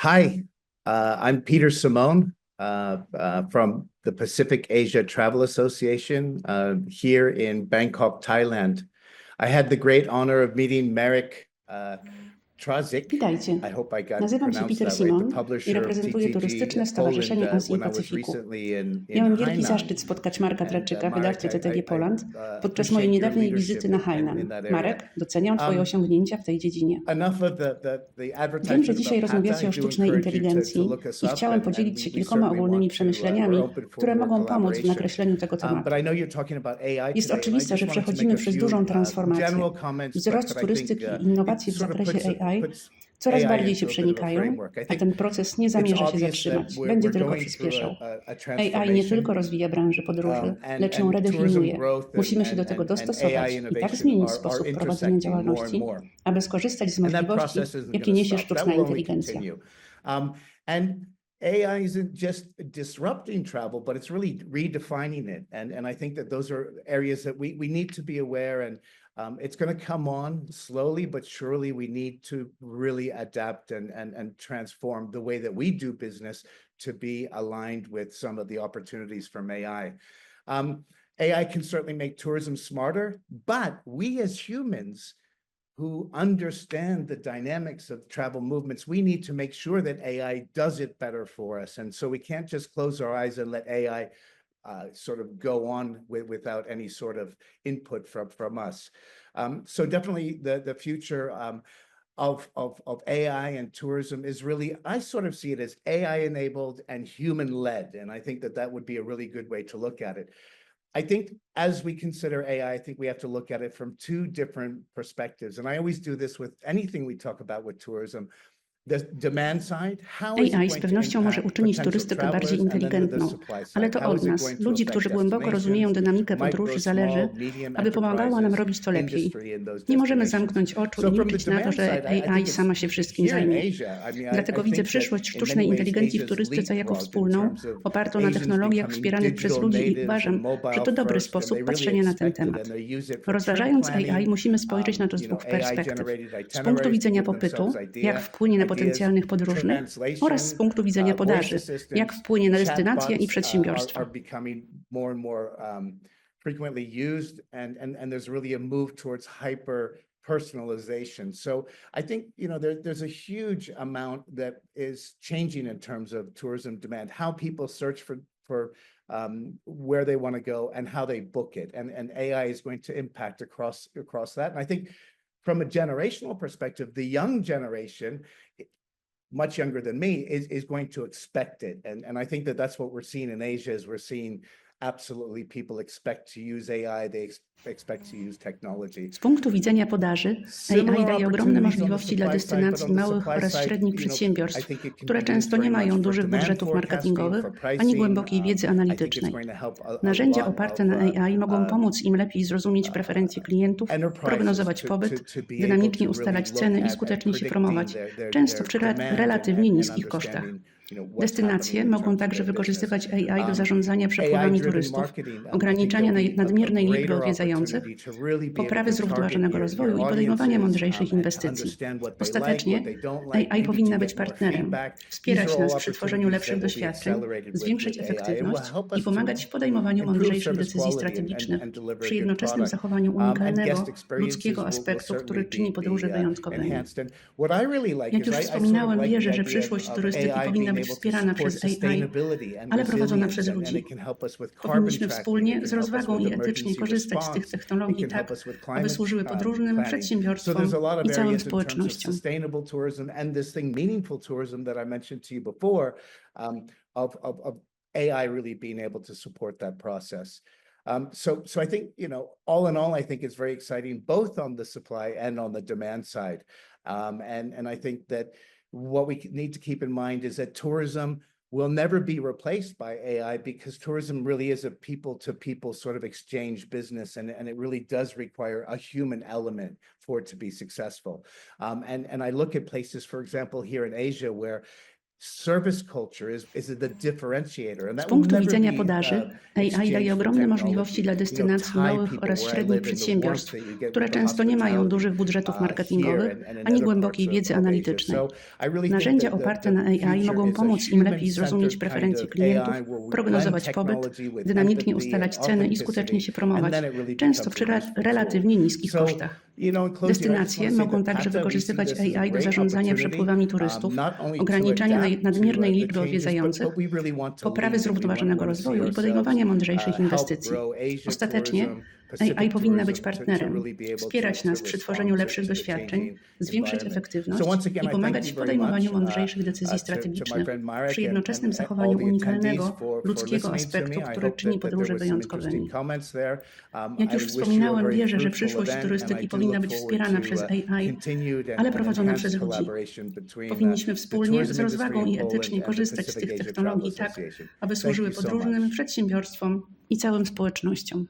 Hi, uh, I'm Peter Simone uh, uh, from the Pacific Asia Travel Association uh, here in Bangkok, Thailand. I had the great honor of meeting Merrick uh. Witajcie. Nazywam się Peter Simon i reprezentuję Turystyczne Stowarzyszenie Poland, uh, Pacyfiku. Miałem wielki zaszczyt spotkać Marka Traczyka, wydawcę TTG Poland, uh, podczas mojej niedawnej wizyty na in- in- in Hainan. Marek, doceniam Twoje Um, osiągnięcia w tej dziedzinie. Wiem, że dzisiaj rozmawiacie o sztucznej inteligencji i chciałem podzielić się kilkoma ogólnymi uh, przemyśleniami, które mogą pomóc w nakreśleniu tego Um, tematu. AI Jest oczywiste, że przechodzimy przez dużą transformację. Wzrost turystyki i innowacji w zakresie puts- AI coraz bardziej się przenikają, a ten proces nie zamierza się zatrzymać. Będzie tylko przyspieszał. AI nie tylko rozwija branżę podróży, Um, lecz ją redefiniuje. Musimy się do tego dostosować i tak zmienić sposób prowadzenia działalności, aby skorzystać z możliwości, jakie niesie sztuczna inteligencja. Um, AI isn't just disrupting travel, but it's really redefining it. And, and I think that those are areas that we, we need to be aware and um, it's going to come on slowly, but surely we need to really adapt and, and, and transform the way that we do business to be aligned with some of the opportunities from AI. Um, AI can certainly make tourism smarter, but we as humans who understand the dynamics of travel movements, we need to make sure that AI does it better for us. And so we can't just close our eyes and let AI uh, sort of go on with, without any sort of input from, from us. Um, so definitely the, the future um, of, of, of AI and tourism is really, I sort of see it as AI enabled and human led. And I think that that would be a really good way to look at it. I think as we consider AI, I think we have to look at it from two different perspectives. And I always do this with anything we talk about with tourism. AI z pewnością może uczynić turystykę bardziej inteligentną, ale to od nas, ludzi, którzy głęboko rozumieją dynamikę podróży, zależy, aby pomagała nam robić to lepiej. Nie możemy zamknąć oczu i liczyć na to, że AI sama się wszystkim zajmie. Dlatego widzę przyszłość sztucznej inteligencji w turystyce jako wspólną, opartą na technologiach wspieranych przez ludzi i uważam, że to dobry sposób patrzenia na ten temat. Rozważając AI, musimy spojrzeć na to z um, dwóch perspektyw. Z punktu widzenia popytu, jak wpłynie na potencjalnych podróżnych, oraz z punktu widzenia podaży, jak wpłynie na destynacje i uh, przedsiębiorstwa. um, frequently used and, and, and there's really a move towards hyper personalization. So I think, you know, there, there's a huge amount that is changing in terms of tourism demand, how people search for, for um, where they want to go and how they book it. And, and AI is going to impact across, across that. And I think from a generational perspective, the young generation, much younger than me, is, is going to expect it. And, and I think that that's what we're seeing in Asia is we're seeing absolutely people expect to use AI, they ex- expect to use technology. Z punktu widzenia podaży, AI daje ogromne możliwości dla destynacji małych oraz średnich przedsiębiorstw, które często nie mają dużych budżetów marketingowych ani głębokiej wiedzy analitycznej. Narzędzia oparte na AI mogą pomóc im lepiej zrozumieć preferencje klientów, prognozować pobyt, dynamicznie ustalać ceny i skutecznie się promować, często przy re- relatywnie niskich kosztach. Destynacje mogą także wykorzystywać AI do zarządzania przepływami turystów, ograniczania naj- nadmiernej liczby odwiedzających, poprawy zrównoważonego rozwoju i podejmowania mądrzejszych inwestycji. Ostatecznie AI powinna być partnerem, wspierać nas przy tworzeniu lepszych doświadczeń, zwiększyć efektywność i pomagać w podejmowaniu mądrzejszych decyzji strategicznych, przy jednoczesnym zachowaniu unikalnego ludzkiego aspektu, który czyni podróże wyjątkowymi. Jak już wspominałem, wierzę, że przyszłość turystyki powinna być wspierana przez AI, ale prowadzona przez ludzi. Powinniśmy wspólnie, z rozwagą i etycznie korzystać z tych technologii tak, aby służyły podróżnym, przedsiębiorstwom i całym społecznościom. Sustainable tourism and this thing, meaningful tourism that I mentioned to you before, um, of, of, of AI really being able to support that process. Um, so, so I think, you know, all in all, I think it's very exciting, both on the supply and on the demand side. Um, and, and I think that what we need to keep in mind is that tourism will never be replaced by AI because tourism really is a people to people sort of exchange business and, and it really does require a human element for it to be successful. Um, and, and I look at places, for example, here in Asia where Z punktu widzenia podaży, uh, AI daje ogromne możliwości dla destynacji małych oraz średnich przedsiębiorstw, które często nie mają dużych budżetów uh, marketingowych ani głębokiej wiedzy analitycznej. Narzędzia oparte na AI mogą pomóc im lepiej zrozumieć preferencje klientów, prognozować pobyt, dynamicznie ustalać ceny i skutecznie się promować, często przy relatywnie niskich kosztach. Destynacje mogą także wykorzystywać AI do zarządzania przepływami um, turystów, ograniczania nadmiernej the liczby odwiedzających, poprawy zrównoważonego rozwoju i podejmowania mądrzejszych inwestycji. Ostatecznie AI powinna być partnerem, wspierać nas przy tworzeniu lepszych doświadczeń, environment. efektywność i pomagać w podejmowaniu uh, mądrzejszych decyzji uh, my strategicznych Marek przy jednoczesnym zachowaniu unikalnego ludzkiego aspektu, który czyni podróże wyjątkowymi. Jak już wspominałem, wierzę, że przyszłość turystyki powinna być wspierana przez uh, AI, ale prowadzona przez ludzi. uh, Powinniśmy wspólnie z rozwagą i etycznie korzystać z tych technologii tak, aby służyły podróżnym przedsiębiorstwom i całym społecznościom.